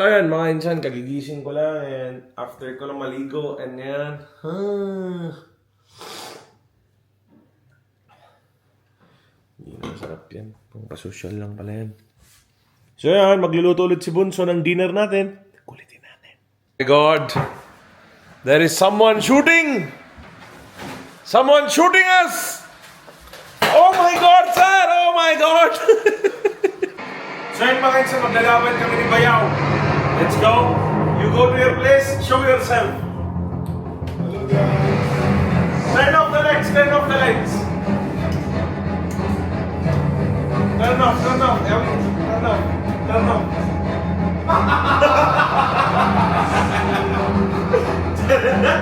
So ayan mga insan, kagigising ko lang and after ko lang maligo and yan. Ah. Hindi na masarap yan. Pang lang pala yan. So yan, magluluto ulit si Bunso ng dinner natin. Kulitin natin. My God! There is someone shooting! Someone shooting us! Oh my God, sir! Oh my God! so yun mga insan, maglalaban kami ni Bayaw. Let's go. You go to your place, show yourself. Turn off the lights, turn off the lights. Turn off, turn off, Ellie. Turn off, turn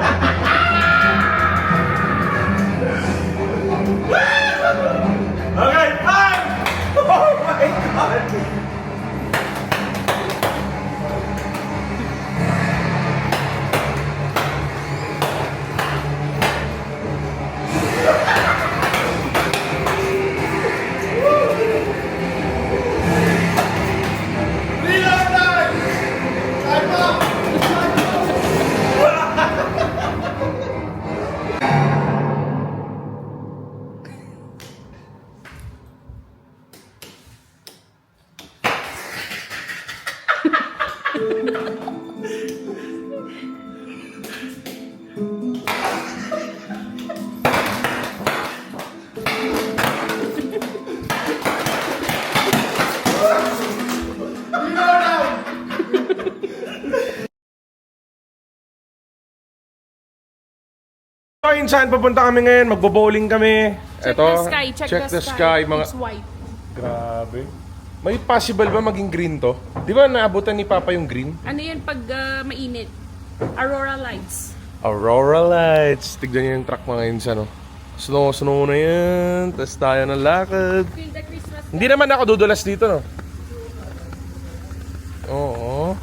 off. So, insan papunta kami ngayon? Magbo-bowling kami. Check Eto, the sky, check, the, sky. Mga... It's white. Grabe. May possible ba maging green to? Di ba naabutan ni Papa yung green? Ano yan pag ah, mainit? Aurora lights. Aurora lights. Tignan niyo yung truck mga insan, no? Snow, snow na yan. Tapos tayo ng lakad. The Hindi naman ako dudulas dito, no? Oo.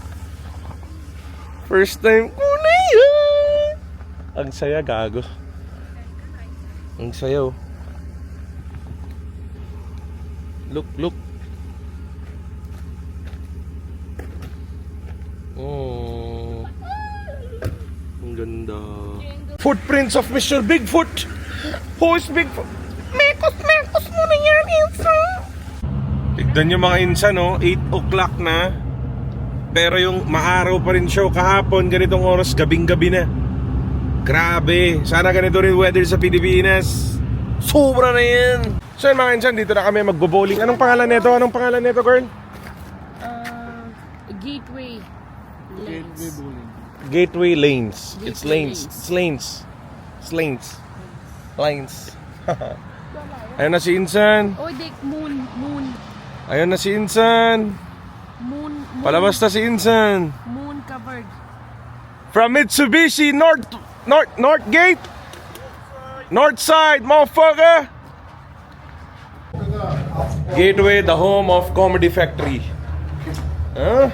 First time ko na. Ang saya, gago. Ang saya, oh. Look, look. Oh. Ang ganda. Footprints of Mr. Bigfoot. Who is Bigfoot? Mekos, mekos mo na yan, insan. Tignan nyo mga insan, no? 8 o'clock na. Pero yung maaraw pa rin show kahapon, ganitong oras, gabing-gabi na. Grabe. Sana ganito rin weather sa Pilipinas. Sobra na yan. So yun mga insan, dito na kami magbo-bowling. Anong pangalan nito? Anong pangalan nito, girl? uh, gateway lanes. Gateway Lanes. It's Gateway lanes. lanes. It's lanes. It's lanes. Lanes. Ayun na si Insan. Oh, di, moon, moon, Ayun na si Insan. moon, moon, Palabas na si Insan. moon covered. From Mitsubishi North North North Gate. North side, motherfucker. Gateway, the home of Comedy Factory. Huh?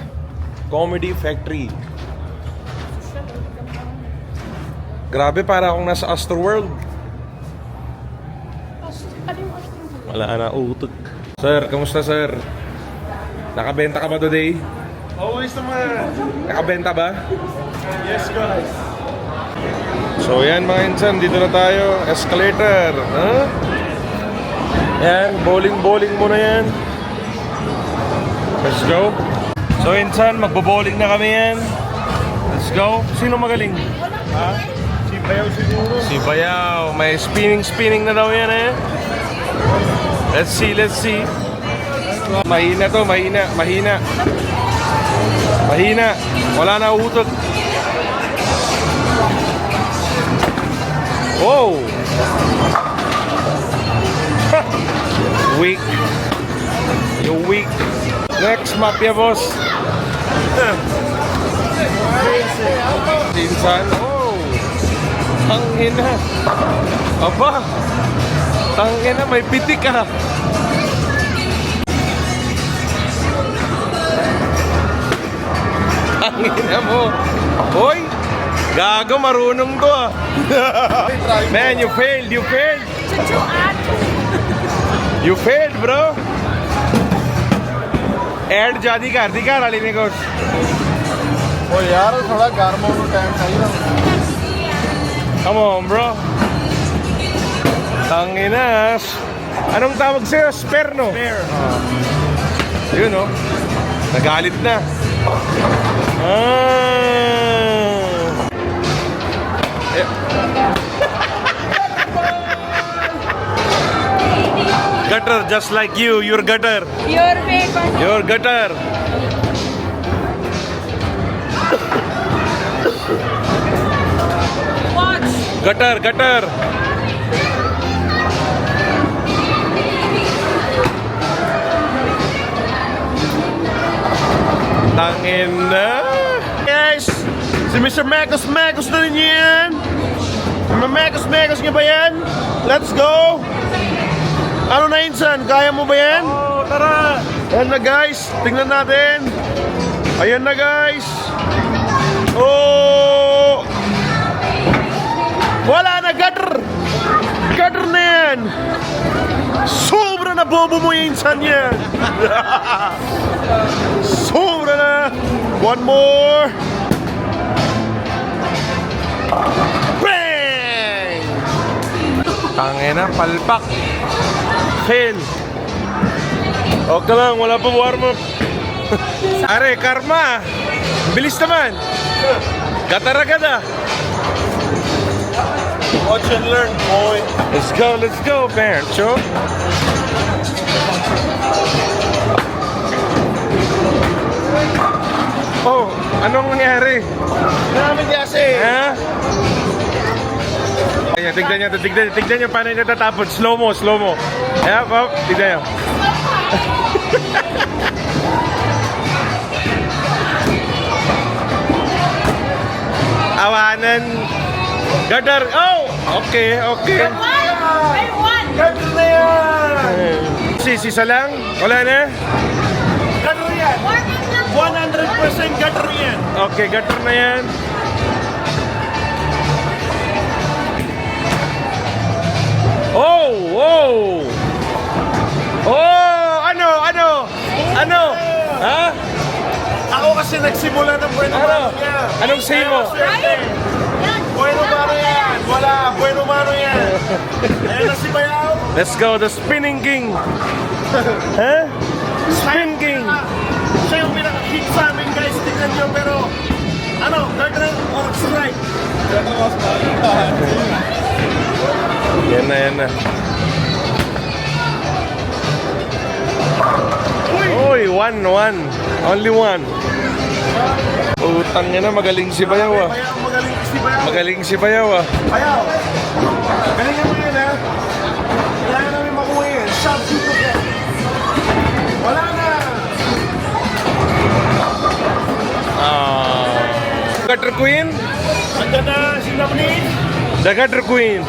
Comedy Factory. Grabe, para akong nasa Astroworld. Wala na utok. Sir, kamusta sir? Nakabenta ka ba today? Always naman. Nakabenta ba? Yes, guys. So yan mga insan, dito na tayo. Escalator. Ha? Yan, bowling-bowling muna yan. Let's go. So insan, magbo-bowling na kami yan. Let's go. Sino magaling? Ha? Si Bayaw siguro. Si Bayaw. May spinning-spinning na daw yan eh. Let's see, let's see. Mahina to, mahina, mahina. Mahina. Wala na utot. Whoa! weak. You're weak. Next, Mafia Boss. Insan. Oh! Tangin na. Aba! Tangin na, may pitik ah. Tangin na mo. Hoy! Gago, marunong to ah. Man, you failed, you failed. You failed, bro. ਐਡ ਜਿਆਦੀ ਕਰਦੀ ਘਰ ਵਾਲੀ ਨੇ ਕੁਛ ਉਹ ਯਾਰ ਥੋੜਾ ਗਰਮ ਹੋਣ ਨੂੰ ਟਾਈਮ ਚਾਹੀਦਾ Come on, bro. Tanginas. Anong tawag sa'yo? Spare, no? Spare. Ah. Uh, yun, no? Nagalit na. Ah. Eh. gutter, just like you. You're gutter. Your paper. You're gutter. Watch. Gutter, gutter. Tangin na. Si Mr. Mekos Mekos na rin yan. Mekos Mekos niya ba yan? Let's go. Ano na insan? Kaya mo ba yan? Oo, tara. Ayan na guys, tingnan natin. Ayan na guys. Oh! Wala na, gutter! Gutter na yan! Sobra na bobo mo yung insan yan! Sobra na! One more! Tangin na, palpak! Fail! Okay lang, wala pa warm up. Are, karma! Bilis naman! Gatar agad ah! Watch and learn, boy. Let's go, let's go, Bencho. Oh, anong nangyari? Namin kasi. Ha? Ayan, tignan niyo, tignan niyo, tignan niyo paano niya tatapon. Slow mo, slow mo. Ayan, oh, tignan niyo. Awanan. Gadar. Oh, okay, okay. Gutter na yan! Sisisa lang? Wala na? Gutter yan! 100% gutter yan! Okay, gutter na yan. Oh! Oh! Oh! Ano? Ano? Ano? Ha? Ako kasi nagsimula ng bueno Ano? mano niya. Anong say mo? Bueno mano yan! Wala! Bueno mano yan! Ayan na si Bayaw! Let's go, the spinning king. Ha? Spin king. Siya yung pinaka-hit sa amin guys, tingnan nyo pero ano, gutter or strike? Yan na, yan na. Uy, one, one. Only one. Utang niya na, magaling si Bayaw ah. Magaling si Bayaw. Magaling si Bayaw ah. Bayaw! Galingan mo yun ha! Kailangan namin makuha yun. Shoot again. Wala na! Ah. Gutter Queen? Andyan na si Gutter Queen.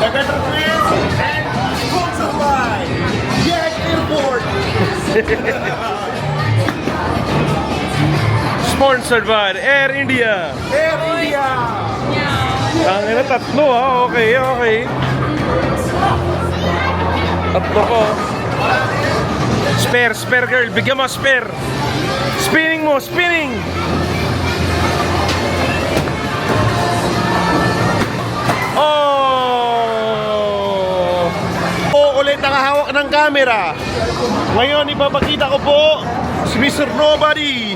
The gutter queen, and sponsored by Jack Airport. Sponsored by Air India. Air India! Ang ina, tatlo ha. Okay, okay. Tatlo ko. Spare, spare girl. Bigyan mo spare. Spinning mo, spinning. Oh! Ng camera. Ngayon, ipapakita ko po si Mr. Nobody.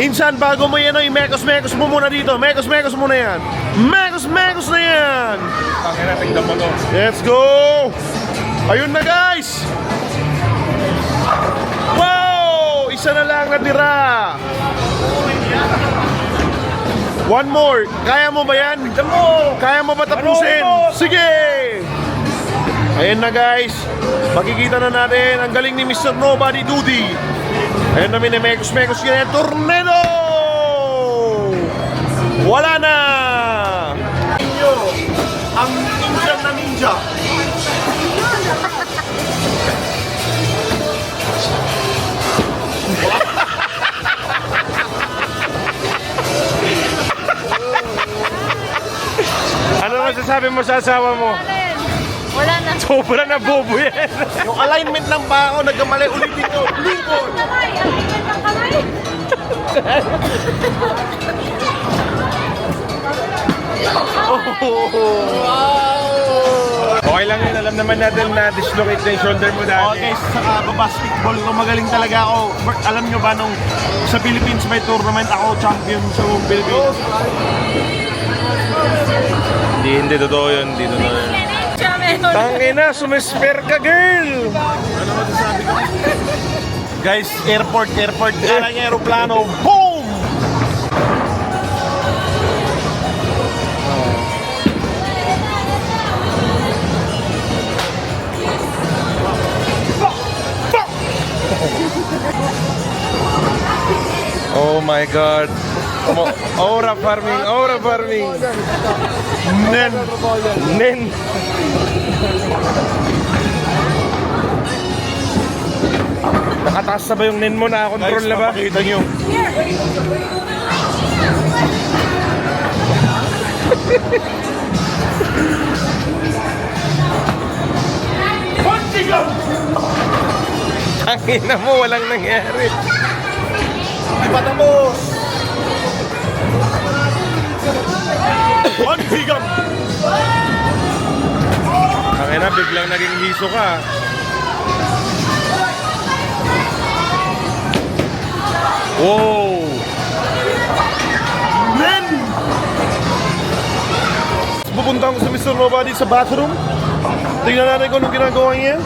Insan, bago mo yan, ay mekos-mekos mo muna dito. Mekos-mekos muna yan. Mekos-mekos na yan. Tingnan mo to. Let's go! Ayun na guys! Wow! Isa na lang natira. One more. Kaya mo ba yan? Kaya mo ba tapusin? Ano, ano? Sige! Ayan na guys. Makikita na natin ang galing ni Mr. Nobody Duty. Ayan na minimekos-mekos yan. Tornado! Wala na! Inyo, ang ninja na ninja. Ano masasabi mo sa asawa mo? Sobra na bobo yan. Yung alignment ng paa ko, nagkamali ulitin ko. Lincoln! Kamay. Ingat ng kamay. Okay lang yun, alam naman natin na dislocate na yung shoulder mo dati. Okay, sa uh, basketball ko magaling talaga ako. Alam nyo ba nung sa Philippines may tournament ako champion sa Philippines. Hindi, hindi totoo yun, hindi totoo yun. Tangina, sumisper ka, girl! Guys, airport, airport, kala niya aeroplano, boom! Oh my God. Aura farming, aura farming. Nen, Nen. Nakataas na ba yung nen mo? guys, Nakakontrol na ba? papakita nyo. Tangina mo, walang nangyari. Patapos! Biglang naging hiso ka. Wow! Men! Pupunta ako sa Mr. Nobody sa bathroom. Tingnan natin kung anong ginagawa niya.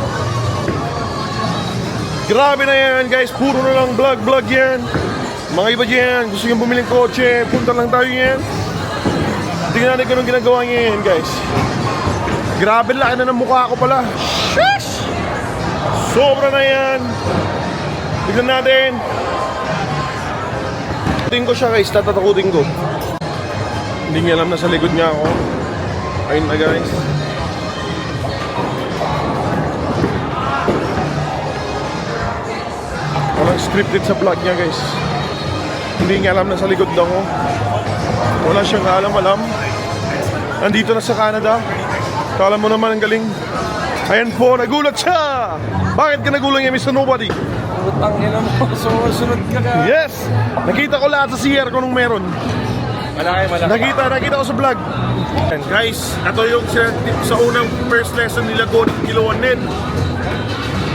Grabe na yan guys, puro na lang vlog vlog yan. Mga iba dyan, gusto nyo bumiling kotse, punta lang tayo yan. Tingnan natin kung anong ginagawa niya yan guys. Grabe laki na ng mukha ko pala. Shush! Sobra na yan. Tignan natin. Tingin ko siya guys, tatatakutin ko. Hindi niya alam na sa likod niya ako. Ayun na guys. Walang scripted sa vlog niya guys. Hindi niya alam na sa likod ako. Wala siyang alam-alam. Nandito na sa Canada. Kala mo naman ang galing. Ayan po, nagulat siya! Bakit ka nagulat niya, Mr. Nobody? Putang ina mo, sumusunod ka ka. Yes! Nakita ko lahat sa CR ko nung meron. Malaki, malaki. Nakita, nakita ko sa vlog. Guys, ito yung sa, sa unang first lesson nila ko ng kiluan din.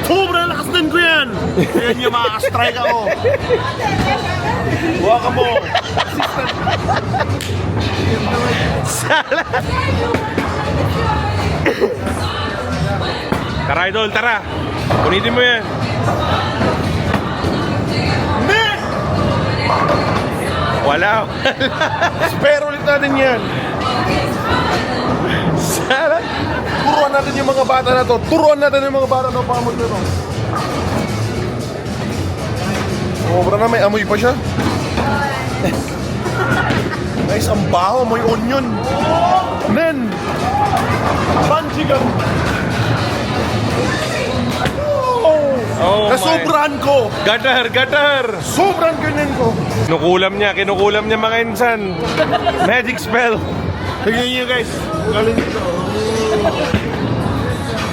Sobrang lakas din ko yan! Kaya niya makakastrike ako. Huwag ka mo. Tara, idol, tara. Punitin mo yan. Wala. Spare ulit natin yan. Sana. Turuan natin yung mga bata na to. Turuan natin yung mga bata na pamod na to. Sobra na, may amoy pa siya. Guys, ang baho, may onion. Men! Gun! Oh! Oh. Nasobrahan ko! Gatar, gatar. Sobrang ganyan ko! Kinukulam niya, kinukulam niya mga insan. Magic spell. Tignan niyo guys. Galing ito.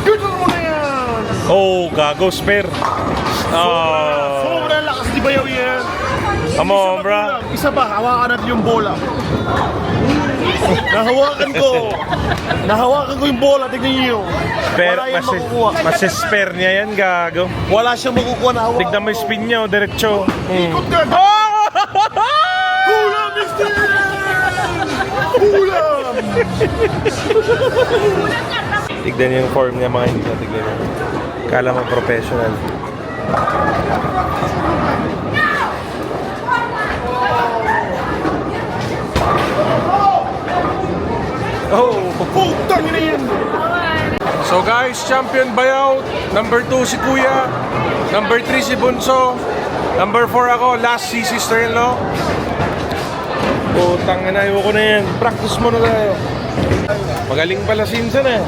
Ganyan mo na yan! Oh, gago, spare. Oh. Sobrang lakas di bayaw. Come on, bro. Isa pa, hawakan natin yung bola. Nahawakan ko. Nahawakan ko yung bola, tignan niyo. Spare, Wala yan mas, makukuha. mas spare niya yan, gago. Wala siyang makukuha na hawakan. Tignan mo yung spin niya, oh, diretso. Hmm. Ikot ka. Oh! Kulang, mister! Kulang! Tignan niyo yung form niya, mga hindi na tignan. Kala mo professional. Oh! Putang ina yan! So guys, champion buyout. Number 2 si Kuya. Number 3 si Bunso. Number 4 ako, last si sister-in-law. Putang ina, ko na yan. Practice mo na tayo. Magaling pala si Insan eh.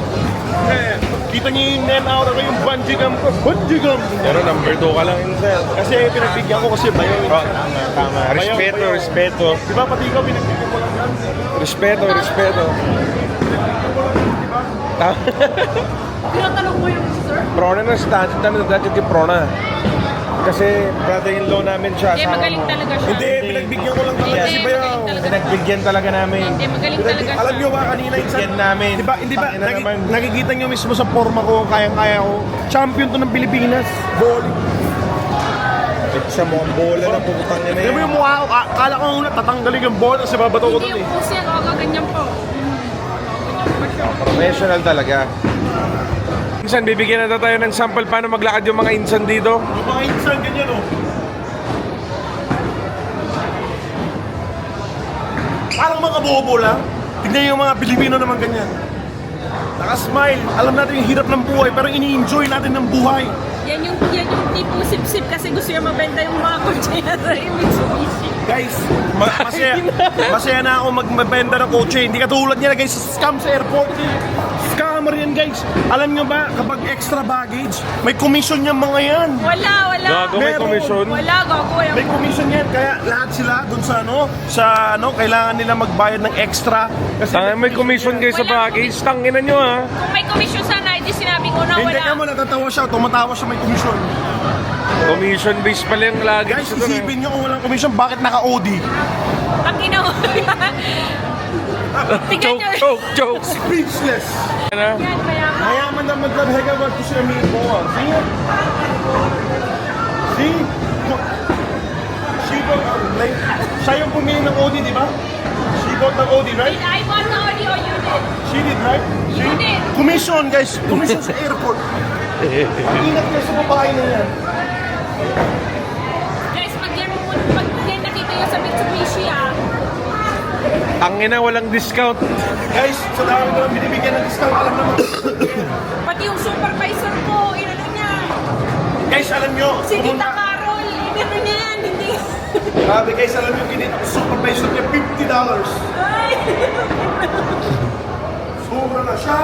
Eh, Kita niyo yung net out ako yung bungee gum ko. Bungee gum! Pero number 2 ka lang, Insan. Kasi pinagbigyan ko kasi bayaw yun. Oh, tama, tama. Respeto, respeto. Di ba pati ikaw pinagbigyan mo lang? Respeto, respeto. Tinatanong mo yung sir? Prona na sa dati, dati dati kay Prona. kasi brother-in-law namin siya. Hindi, magaling talaga siya. Hindi, pinagbigyan ko lang talaga Hindi, si Bayaw. Pinagbigyan talaga namin. Hindi, magaling talaga siya. Alam nyo ba kanina Bigyan namin. Di ba, hindi ba, nakikita nyo mismo sa forma ko, kayang-kaya ko. Champion to ng Pilipinas. Volley. Sa mga bola na putang niya na Alam mo yung mukha ko, ka- kala ko una tatanggalin yung ball kasi babato ko Hindi dun eh. yung puso yan, o ganyan po. Professional talaga. Minsan bibigyan na tayo ng sample paano maglakad yung mga insan dito. Yung mga insan ganyan oh. Parang mga bobo lang. Tignan yung mga Pilipino naman ganyan. Naka-smile. Alam natin yung hirap ng buhay pero ini-enjoy natin ng buhay. Yan yung, yan yung tipo sip-sip kasi gusto niya mabenta yung mga kotse niya sa Mitsubishi. Guys, ma- masaya, masaya na ako magbebenta ng kotse. Hindi katulad niya guys sa scam sa airport. Scammer yan guys. Alam nyo ba, kapag extra baggage, may commission yung mga yan. Wala, wala. Gago may Meron. komisyon. Wala, gago. Yung, May commission yan, kaya lahat sila dun sa ano, sa ano, kailangan nila magbayad ng extra. Kasi Tangin may commission kayo sa Wala baggage. Tangina nyo ha. kung may commission sana, hindi sinabi ko na Hindi wala. ka mo, natatawa siya, tumatawa siya may commission. Commission based pala yung luggage Guys, ito na. isipin nyo kung walang commission, bakit naka-OD? Ang ginawa. Joke, joke, joke. Speechless! Ano? Mayaman. Na maglabhega ba ito siya may mo? See? See? She got, like, siya yung pumili ng OD, di ba? She got ng OD, right? Did I want the audio you did? She did, right? She? You did. Commission, guys. Commission sa airport. Ang ingat kayo sa babae na yan. Ang ina, walang discount. Guys, sa dami ko lang binibigyan ng discount, alam naman. Pati yung supervisor ko, inano niya. guys, alam nyo, Si Tita pumunta- Carol, inano niya yan, hindi. Grabe guys, alam nyo, kinita ko supervisor niya $50. Ay. Sobra na siya.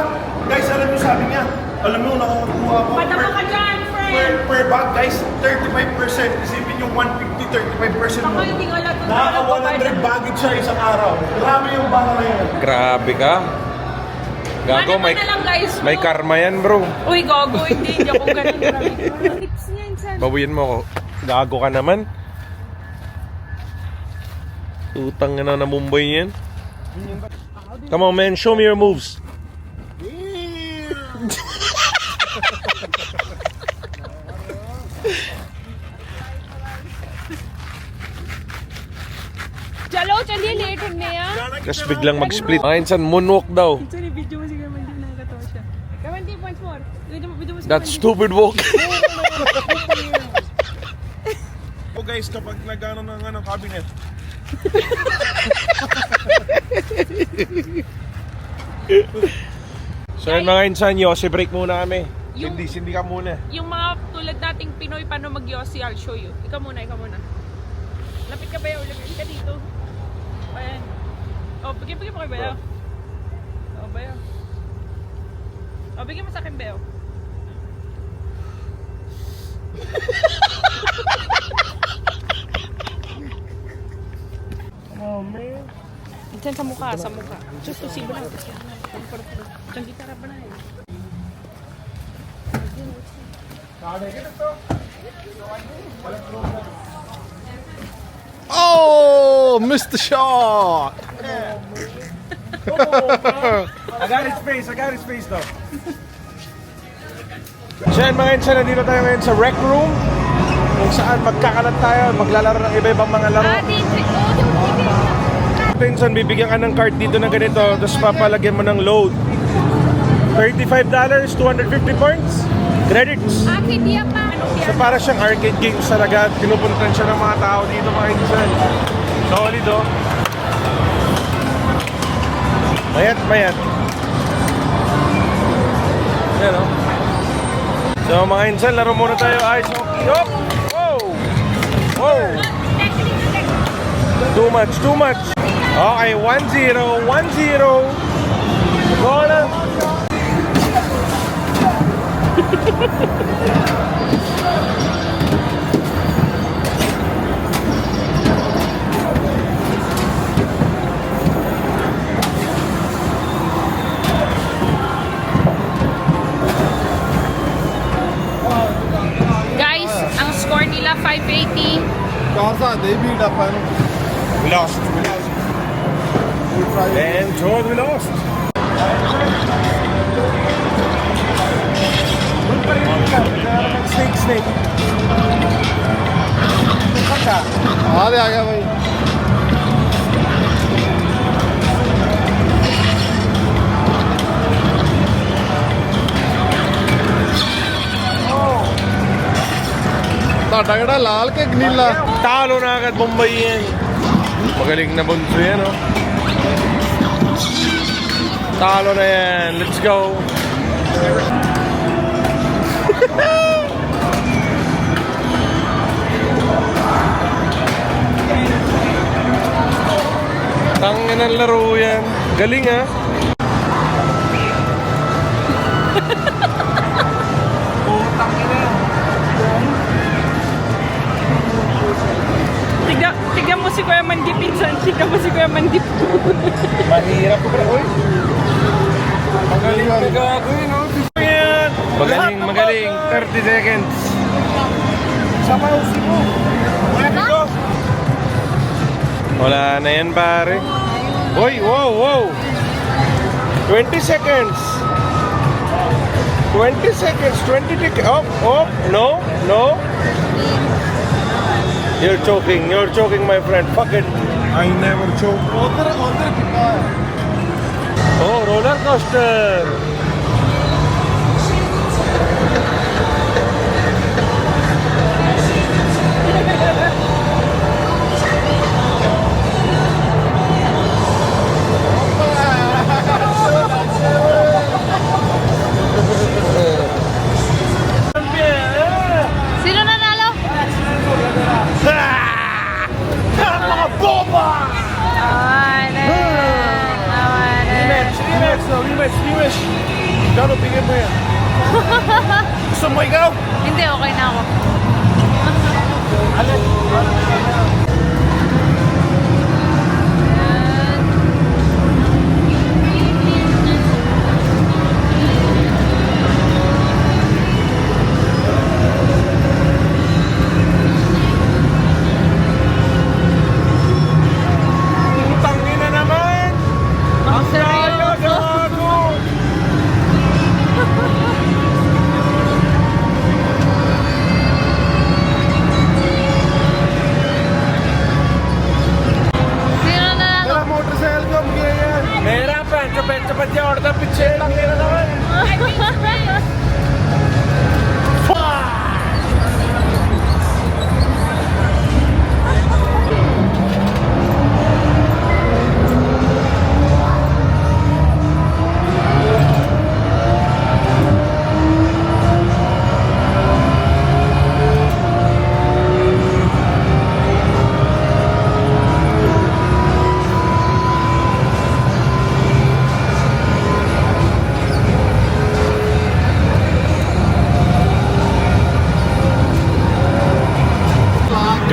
Guys, alam nyo, sabi niya, alam nyo, nakakakuha ko. Padama ka dyan, per, friend. per bag, guys, 35%. Isipin yung 150, 35% mo. Baka hindi lang Nakaka 100 baggage siya isang araw. Grabe yung bala na yan. Grabe ka. Gago, Ano may, na lang, guys, may karma yan bro. Uy, gago, hindi, hindi ako ganun. Grabe. Tips niya, insan. Bawian mo ako. Gago ka naman. Utang na na Mumbai yan. Come on man, show me your moves. चलो चलिए लेट होने यार Tapos biglang mag-split. Mga insan, moonwalk daw. Sorry, video mo si Kamandy, nakakatawa siya. Kamandy, once more. Video mo, video mo si That stupid walk. O guys, kapag nagano ng ano, cabinet, So yun mga insan, Yossi break muna kami. Yung- Hindi, hindi ka muna. Yung mga tulad nating Pinoy, paano mag-yossi, I'll show you. Ikaw muna, ikaw muna. Lapit ka ba yun? Lapit ka dito. Ayan. Oh, bigyan, bigyan mo kay Bayo. Oh, Bayo. Oh, bigyan mo sa akin, Bayo. oh man. Diyan sa mukha, sa mukha. Just to see ba? Diyan gitara ba na eh? Oh, Mr. Shot! I got his face, I got his face though. So yan mga insan, nandito tayo ngayon sa rec room kung saan magkakalat tayo, maglalaro ng iba-ibang mga laro. Pinsan, bibigyan ka ng card dito na ganito, tapos papalagyan mo ng load. $35, 250 points, credits. Akin dia pa. So para siyang arcade games talaga at pinupuntan siya ng mga tao dito mga insan. Solid oh. Mayat, mayat. Yan oh. So mga insan, laro muna tayo ice hockey. Oh! Wow! Wow! Too much, too much. Okay, 1-0, 1-0. Go na. 580. Garza, they beat up and we lost. We lost. Damn, George, we lost. Snake, snake. आ गया भाई ਗਿਆ ਭਾਈ ਤੁਹਾਡਾ ਕਿਹੜਾ ਲਾਲ ਕੇ ਨੀਲਾ Talo na agad Bombay yan. Magaling na bunso yan, oh. Talo na yan. Let's go. Tangin ang laro yan. Galing, ah. Si Kuya Mandip, pinsan. Tignan mo si Kuya Mandip. Mahirap ko oy. Magaling ang gago yun, oh. Yan. Magaling, magaling. 30 seconds. Sama yung mo. Wala na yan, pare. Uy, wow, wow. 20 seconds. 20 seconds, 20 seconds. Up, up. No, no. You're choking! You're choking, my friend. Fuck it. I never choke. Oh, roller coaster.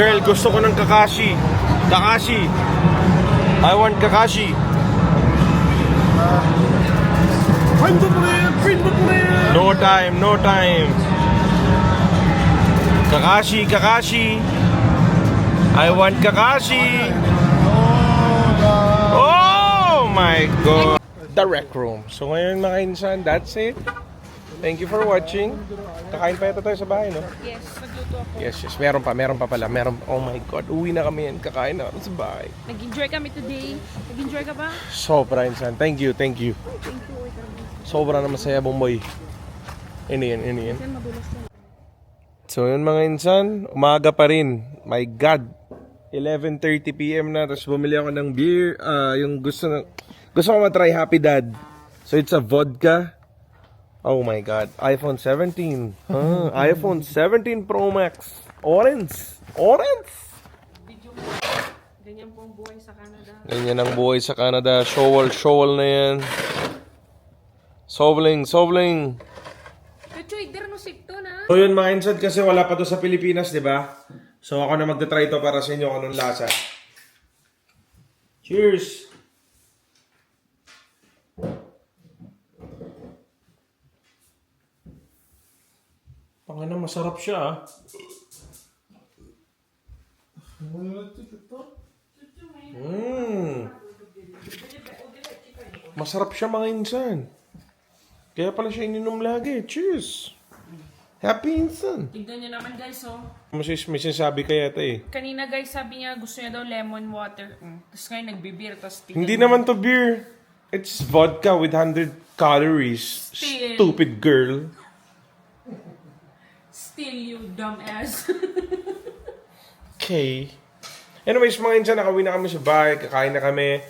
Girl, gusto ko ng Kakashi. Kakashi. I want Kakashi. No time, no time. Kakashi, Kakashi. I want Kakashi. Oh my God. The Rec Room. So ngayon mga insan, that's it. Thank you for watching. Kakain pa yata tayo sa bahay, no? Yes. Yes, yes. Meron pa, meron pa pala. Meron, oh my God. Uwi na kami yan. Kakain na kami sa bahay. Nag-enjoy kami today. Nag-enjoy ka ba? Sobra, insan. Thank you, thank you. Sobra na masaya, Bomboy. Ini yan, ini yan. So yun mga insan, umaga pa rin. My God. 11.30pm na, tapos bumili ako ng beer. ah yung gusto na, gusto ko matry Happy Dad. So it's a vodka. Oh my God. iPhone 17. Huh? iPhone 17 Pro Max. Orange. Orange. Ganyan po ang buhay sa Canada. Ganyan ang buhay sa Canada. Showal, showal na yan. Sobling, sobling. Kachoy, der no sikto na. So yun mga insad kasi wala pa to sa Pilipinas, di ba? So ako na magta-try to para sa inyo kung anong lasa. Cheers! Pangina, masarap siya ah. Mm. Masarap siya mga insan. Kaya pala siya ininom lagi. Cheers! Happy insan! Tignan niyo naman guys, oh. Mas may sinasabi kaya ito eh. Kanina guys, sabi niya gusto niya daw lemon water. Mm. Tapos ngayon nagbibir, tapos tignan Hindi niyo. naman to beer. It's vodka with 100 calories. Still. Stupid girl. Still you dumbass. Okay. Anyways, mga insan, nakawin na kami sa bahay. Kakain na kami.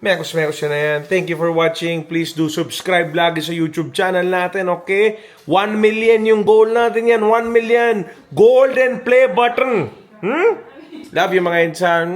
Mekos, mekos na yan. Thank you for watching. Please do subscribe lagi sa YouTube channel natin, okay? 1 million yung goal natin yan. 1 million. Golden play button. Hmm? Love you mga insan.